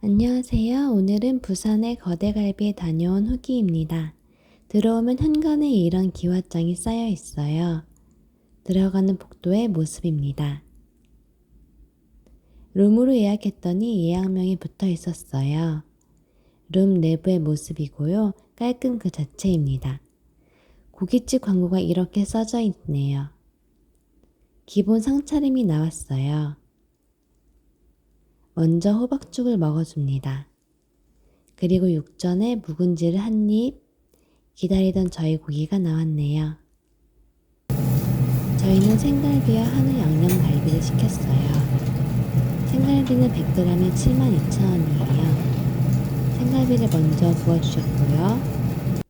안녕하세요. 오늘은 부산의 거대갈비에 다녀온 후기입니다. 들어오면 현관에 이런 기와장이 쌓여 있어요. 들어가는 복도의 모습입니다. 룸으로 예약했더니 예약명이 붙어 있었어요. 룸 내부의 모습이고요. 깔끔 그 자체입니다. 고깃집 광고가 이렇게 써져 있네요. 기본 상차림이 나왔어요. 먼저 호박죽을 먹어줍니다. 그리고 육전에 묵은지를 한 입, 기다리던 저희 고기가 나왔네요. 저희는 생갈비와 한우 양념갈비를 시켰어요. 생갈비는 100g에 72,000원이에요. 생갈비를 먼저 구워주셨고요.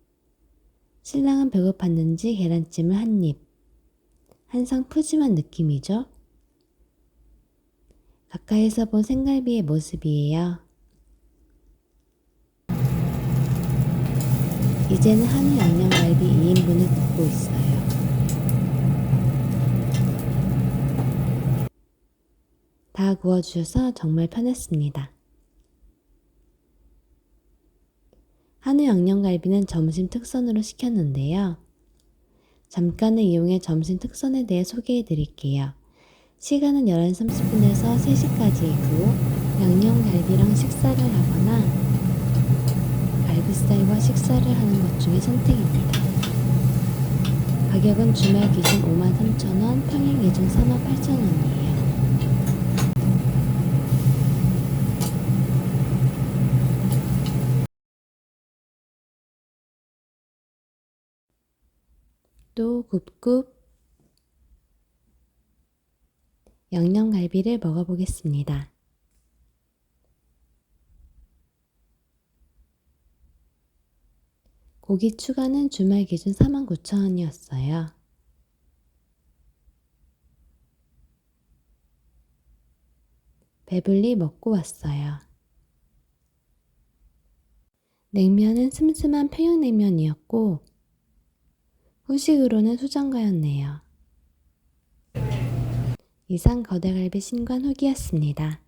신랑은 배고팠는지 계란찜을 한 입. 한상 푸짐한 느낌이죠? 가까이서 본 생갈비의 모습이에요. 이제는 한우 양념갈비 2인분을 굽고 있어요. 다 구워주셔서 정말 편했습니다. 한우 양념갈비는 점심 특선으로 시켰는데요. 잠깐을 이용해 점심 특선에 대해 소개해 드릴게요. 시간은 11시 30분에서 3시까지 이고 양념갈비랑 식사를 하거나 갈비살과 식사를 하는 것 중에 선택입니다. 가격은 주말 기준 53,000원, 평일 기준 38,000원이에요. 또 굽굽 양념갈비를 먹어보겠습니다. 고기 추가는 주말 기준 49,000원이었어요. 배불리 먹고 왔어요. 냉면은 슴슴한 평양냉면이었고 후식으로는 수정과였네요. 이상 거대갈비 신관 후기였습니다.